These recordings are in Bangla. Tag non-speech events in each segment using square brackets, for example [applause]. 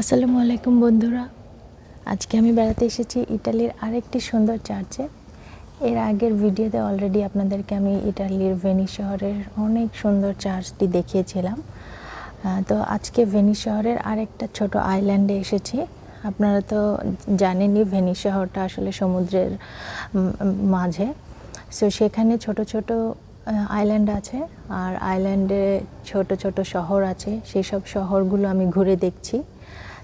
আসসালামু আলাইকুম বন্ধুরা। আজকে আমি বেড়াতে এসেছি ইটালির আরেকটি সুন্দর চার্চে। এর আগের ভিডিওতে অলরেডি আপনাদেরকে আমি ইটালির ভেনিস শহরের অনেক সুন্দর চার্চটি দেখিয়েছিলাম। তো আজকে ভেনিস শহরের আরেকটা ছোট আইল্যান্ডে এসেছি। আপনারা তো জানেনই ভেনিস শহরটা আসলে সমুদ্রের মাঝে। সো সেখানে ছোট ছোট আইল্যান্ড আছে আর আইল্যান্ডে ছোট ছোট শহর আছে। সেই সব শহরগুলো আমি ঘুরে দেখছি।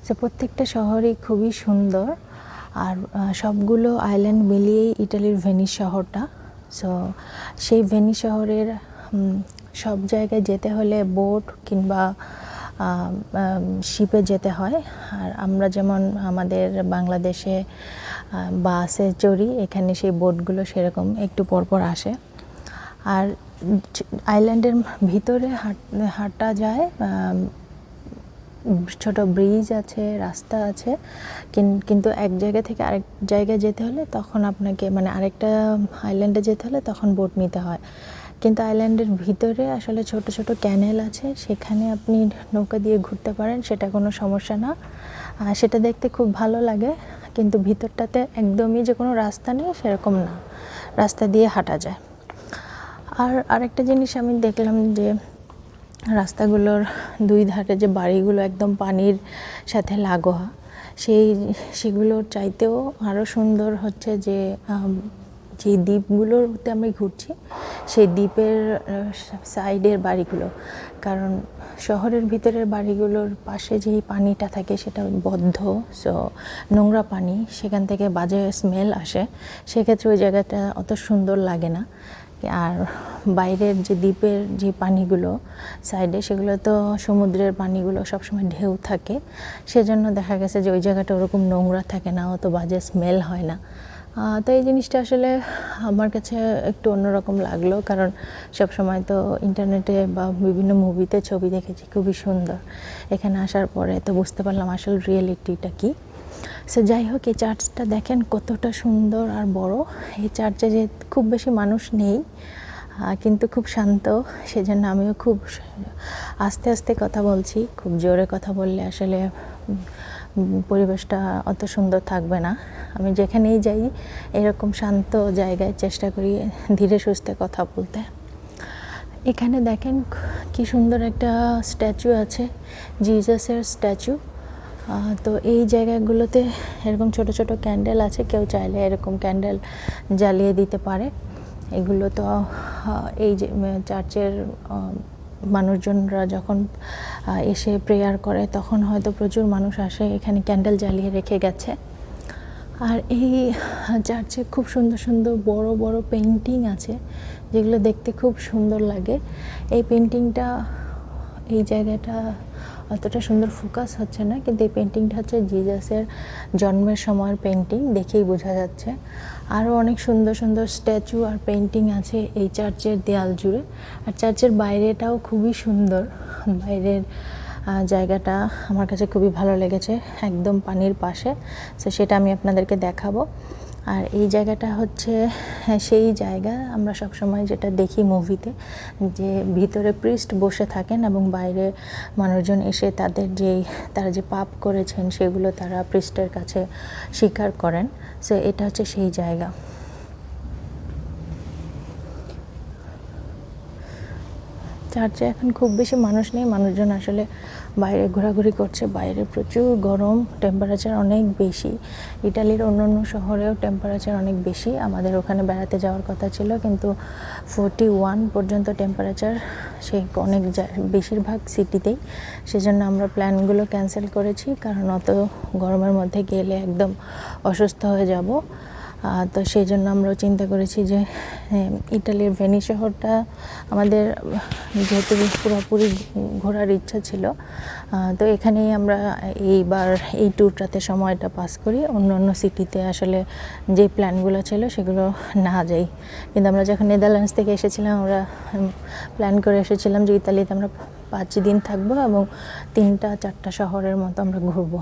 সো প্রত্যেকটা শহরই খুবই সুন্দর আর সবগুলো আইল্যান্ড মিলিয়েই ইটালির ভেনিস শহরটা। সো সেই ভেনিস শহরের সব জায়গায় যেতে হলে বোট কিংবা শিপে যেতে হয়। আর আমরা যেমন আমাদের বাংলাদেশে বাসে চড়ি, এখানে সেই বোটগুলো সেরকম একটু পরপর আসে। আর আইল্যান্ডের ভিতরে হাঁট- যায় ছোট ব্রিজ আছে, রাস্তা আছে। কিন- কিন্তু এক জায়গা থেকে আরেক জায়গায় যেতে হলে তখন আপনাকে মানে আরেকটা আইল্যান্ডে যেতে হলে তখন বোট নিতে হয়। কিন্তু আইল্যান্ডের ভিতরে আসলে ছোট ছোট ক্যানেল আছে। সেখানে আপনি নৌকা দিয়ে ঘুরতে পারেন, সেটা কোনো সমস্যা না। সেটা দেখতে খুব ভালো লাগে, কিন্তু ভিতরটাতে একদমই যে কোনো রাস্তা নেই, সেরকম না। রাস্তা দিয়ে হাঁটা যায়। আর আরেকটা জিনিস আমি দেখলাম যে রাস্তাগুলোর দুই ধারে যে বাড়িগুলো একদম পানির সাথে লাগোয়া, সেই, সেগুলোর চাইতেও আরও সুন্দর হচ্ছে যে যে দ্বীপগুলোতে আমি ঘুরছি, সেই দ্বীপের সাইডের বাড়িগুলো। কারণ শহরের ভিতরের বাড়িগুলোর পাশে যেই পানিটা থাকে সেটা বদ্ধ সো নোংরা পানি, সেখান থেকে বাজে স্মেল আসে। সেক্ষেত্রে ওই জায়গাটা অত সুন্দর লাগে না। আর বাইরের যে দ্বীপের যে পানিগুলো সাইডে, সেগুলো তো সমুদ্রের পানিগুলো সবসময় ঢেউ থাকে। সেজন্য দেখা গেছে যে ওই জায়গাটা ওরকম নোংরা থাকে না, অত বাজে স্মেল হয় না। তো এই জিনিসটা আসলে আমার কাছে একটু অন্যরকম লাগল, কারণ সব সময় তো ইন্টারনেটে বা বিভিন্ন মুভিতে ছবি দেখেছি, খুবই সুন্দর। এখানে আসার পরে তো বুঝতে পারলাম আসল রিয়েলিটিটা কী। সো যাই হোক এই চার্চটা দেখেন কতটা সুন্দর আর বড়। এই চার্চে যে খুব বেশি মানুষ নেই কিন্তু খুব শান্ত। সেজন্য আমিও খুব আস্তে আস্তে কথা বলছি। খুব জোরে কথা বললে আসলে পরিবেশটা অত সুন্দর থাকবে না। আমি যেখানেই যাই, এরকম শান্ত জায়গায় চেষ্টা করি ধীরে সুস্থে কথা বলতে। এখানে দেখেন কি সুন্দর একটা স্ট্যাচু আছে জিজাসের স্ট্যাচু। তো এই জায়গাগুলোতে এরকম ছোট ছোট ক্যান্ডেল আছে, কেউ চাইলে এরকম ক্যান্ডেল জ্বালিয়ে দিতে পারে। এগুলো তো এই যে চার্চের মানুষজনরা যখন এসে প্রেয়ার করে, তখন হয়তো প্রচুর মানুষ আসে, এখানে ক্যান্ডেল জ্বালিয়ে রেখে গেছে। আর এই চার্চে খুব সুন্দর সুন্দর বড় বড় পেন্টিং আছে, যেগুলো দেখতে খুব সুন্দর লাগে। এই পেন্টিংটা এই জায়গাটা অতটা সুন্দর ফোকাস হচ্ছে না, কিন্তু এই পেন্টিংটা হচ্ছে জিজাসের জন্মের সময়ের পেন্টিং দেখেই বোঝা যাচ্ছে। আরও অনেক সুন্দর সুন্দর স্ট্যাচু আর পেন্টিং আছে এই চার্চের দেয়াল জুড়ে। আর চার্চের বাইরেটাও খুবই সুন্দর। বাইরের জায়গাটা আমার কাছে খুবই ভালো লেগেছে, একদম পানির পাশে। তো সেটা আমি আপনাদেরকে দেখাবো। আর এই জায়গাটা হচ্ছে হ্যাঁ, সেই জায়গা। আমরা সব সময় যেটা দেখি মুভিতে যে ভিতরে প্রিস্ট বসে থাকেন এবং বাইরে মানুষজন এসে তাদের যেই তারা যে পাপ করেছেন সেগুলো তারা প্রিস্টের কাছে স্বীকার করেন। সো এটা হচ্ছে সেই জায়গা। চার্চে এখন খুব বেশি মানুষ নেই, মানুষজন আসলে বাইরে ঘোরাঘুরি করছে। বাইরে প্রচুর গরম টেম্পারেচার অনেক বেশি। ইটালির অন্য অন্য শহরেও টেম্পারেচার অনেক বেশি। আমাদের ওখানে বেড়াতে যাওয়ার কথা ছিল, কিন্তু ফোরটি ওয়ান পর্যন্ত টেম্পারেচার সেই অনেক বেশিরভাগ সিটিতেই সেজন্য আমরা প্ল্যানগুলো ক্যান্সেল করেছি, কারণ অত গরমের মধ্যে গেলে একদম অসুস্থ হয়ে যাব। তো সেই জন্য আমরাও চিন্তা করেছি যে ইটালির ভেনি শহরটা আমাদের, যেহেতু পুরোপুরি ঘোরার ইচ্ছা ছিল তো এখানেই আমরা এইবার এই ট্যুরটাতে সময়টা পাস করি। অন্য অন্য সিটিতে আসলে যে প্ল্যানগুলো ছিল সেগুলো না যাই। কিন্তু আমরা যখন নেদারল্যান্ডস থেকে এসেছিলাম, আমরা প্ল্যান করে এসেছিলাম যে ইতালিতে আমরা পাঁচ দিন থাকব এবং তিনটা, চারটা শহরের মতো আমরা ঘুরবো।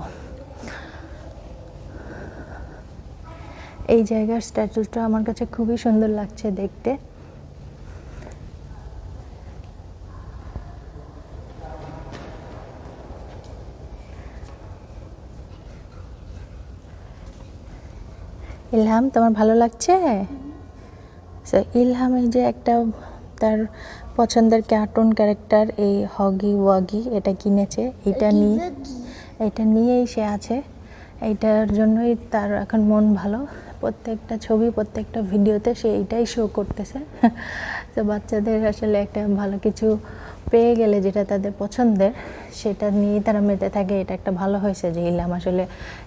এই জায়গার স্ট্যাচুটা আমার কাছে খুবই সুন্দর লাগছে দেখতে। ইলহাম তোমার ভালো লাগছে? ইলহাম এই যে একটা তার পছন্দের কার্টুন ক্যারেক্টার এই হগি ওয়াগি এটা কিনেছে। এটা নিয়ে এটা নিয়েই সে আছে। এইটার জন্যই তার এখন মন ভালো। প্রত্যেকটা ছবি, প্রত্যেকটা ভিডিওতে সে এইটাই শো করতেছে। [laughs] তো বাচ্চাদের আসলে একটা ভালো কিছু পেয়ে গেলে যেটা তাদের পছন্দের, সেটা নিয়েই তারা মেতে থাকে। এটা একটা ভালো হয়েছে যে ইলাম আসলে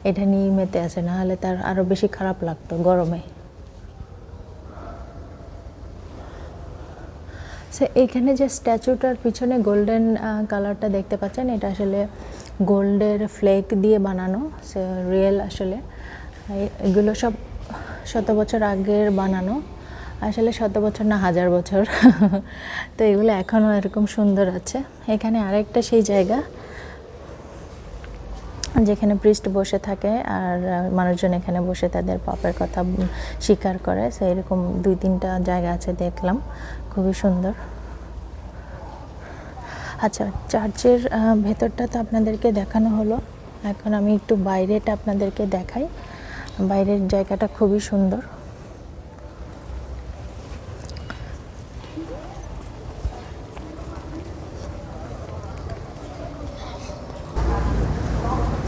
এটা নিয়েই মেতে আছে না হলে তার আরও বেশি খারাপ লাগতো গরমে। সে এইখানে যে স্ট্যাচুটার পিছনে গোল্ডেন কালারটা দেখতে পাচ্ছেন, এটা আসলে গোল্ডের ফ্লেক দিয়ে বানানো সে রিয়েল আসলে। এগুলো সব শত বছর আগের বানানো। আসলে শত বছর না, হাজার বছর। [laughs] তো এগুলো এখনও এরকম সুন্দর আছে। এখানে আরেকটা সেই জায়গা, যেখানে পৃষ্ঠ বসে থাকে আর মানুষজন এখানে বসে তাদের পাপের কথা স্বীকার করে। সে এরকম দুই, তিনটা জায়গা আছে দেখলাম। খুবই সুন্দর। আচ্ছা চার্চের ভেতরটা তো আপনাদেরকে দেখানো হলো। এখন আমি একটু বাইরেটা আপনাদেরকে দেখাই। বাইরের জায়গাটা খুবই সুন্দর।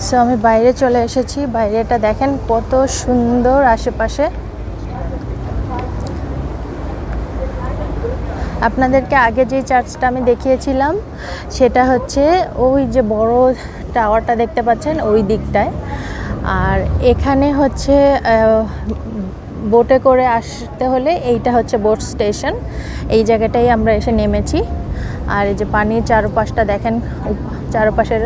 সো আমি বাইরে চলে এসেছি। বাইরেটা দেখেন কত সুন্দর আশেপাশে। আপনাদেরকে আগে যে চার্চটা আমি দেখিয়েছিলাম, সেটা হচ্ছে ওই যে বড় টাওয়ারটা দেখতে পাচ্ছেন, ওই দিকটায়। আর এখানে হচ্ছে বোটে করে আসতে হলে এইটা হচ্ছে বোট স্টেশন। এই জায়গাটাই আমরা এসে নেমেছি। আর এই যে পানির চারপাশটা দেখেন চারপাশের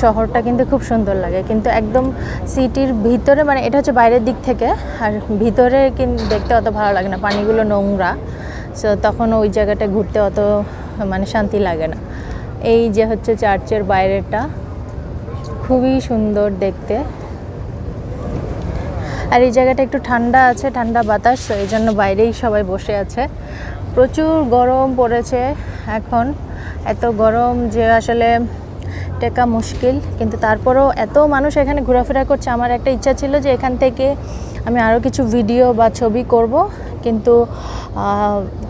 শহরটা কিন্তু খুব সুন্দর লাগে। কিন্তু একদম সিটির ভিতরে মানে এটা হচ্ছে বাইরের দিক থেকে, আর ভিতরে কিন্তু দেখতে অত ভালো লাগে না। পানিগুলো নোংরা, সো তখন ওই জায়গাটা ঘুরতে অত মানে শান্তি লাগে না। এই যে হচ্ছে চার্চের বাইরেটা খুবই সুন্দর দেখতে। আর এই জায়গাটা একটু ঠান্ডা আছে, ঠান্ডা বাতাস, তো এই জন্য বাইরেই সবাই বসে আছে। প্রচুর গরম পড়েছে এখন, এত গরম যে আসলে টেকা মুশকিল। কিন্তু তারপরেও এত মানুষ এখানে ঘোরাফেরা করছে, আমার একটা ইচ্ছা ছিল যে এখান থেকে আমি আরও কিছু ভিডিও বা ছবি করব। কিন্তু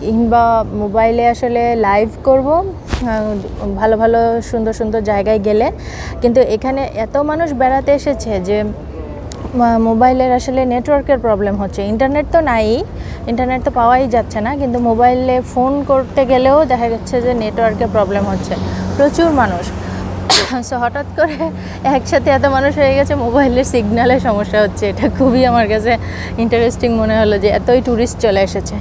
কিংবা মোবাইলে আসলে লাইভ করব ভালো ভালো সুন্দর সুন্দর জায়গায় গেলে। কিন্তু এখানে এত মানুষ বেড়াতে এসেছে যে মোবাইলের আসলে নেটওয়ার্কের প্রবলেম হচ্ছে। ইন্টারনেট তো নাই ইন্টারনেট তো পাওয়াই যাচ্ছে না, কিন্তু মোবাইলে ফোন করতে গেলেও দেখা যাচ্ছে যে নেটওয়ার্কের প্রবলেম হচ্ছে। প্রচুর মানুষ। [laughs] সো হঠাৎ করে একসাথে এত মানুষ হয়ে গেছে, মোবাইলের সিগন্যালের সমস্যা হচ্ছে। এটা খুবই আমার কাছে ইন্টারেস্টিং মনে হলো যে এতই ট্যুরিস্ট চলে এসেছে।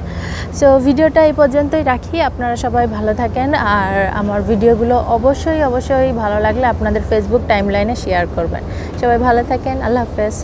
সো ভিডিওটা এই পর্যন্তই রাখি। আপনারা সবাই ভালো থাকেন। আর আমার ভিডিওগুলো অবশ্যই অবশ্যই ভালো লাগলে আপনাদের ফেসবুক টাইমলাইনে শেয়ার করবেন। সবাই ভালো থাকেন। আল্লাহ হাফেজ।